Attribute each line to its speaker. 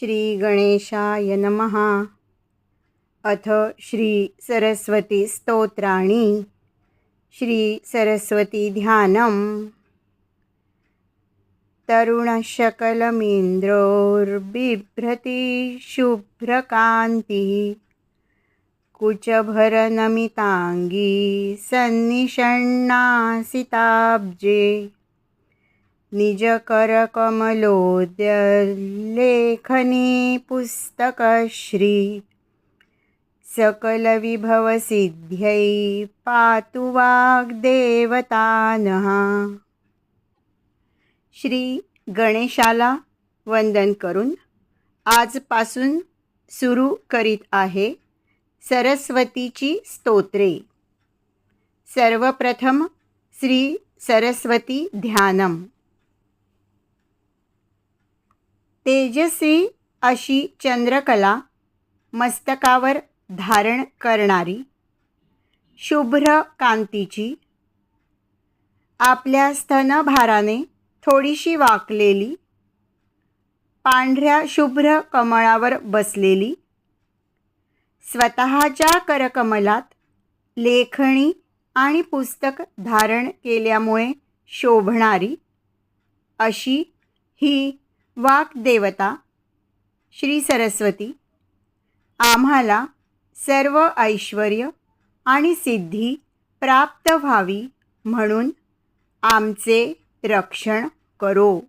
Speaker 1: श्रीगणेशाय नमः. अथ श्रीसरस्वतीस्तोत्राणि श्रीसरस्वतीध्यानं तरुणशकलमिन्द्रोर्बिभ्रति शुभ्रकान्तिः कुचभरनमिताङ्गी सन्निषण्णासिताब्जे. निजकरकमलोद्यलेखनी पुस्तकश्री। सकलविभवसिद्ध्यै पातु वाग्देवतानः श्री गणेशाला वंदन करून आजपासून सुरू करीत आहे सरस्वतीची स्तोत्रे। सर्वप्रथम श्री सरस्वती ध्यानम। तेजस्वी अशी चंद्रकला मस्तकावर धारण करणारी. शुभ्र कांतीची. आपल्या स्तनभाराने थोडीशी वाकलेली. पांढऱ्या शुभ्र कमळावर बसलेली. स्वतःच्या करकमलात लेखणी आणि पुस्तक धारण केल्यामुळे शोभणारी. अशी ही वाक्देवता श्री सरस्वती आम्हाला सर्व ऐश्वर आणि सिद्धी प्राप्त व्हावी म्हणून आमचे रक्षण करो.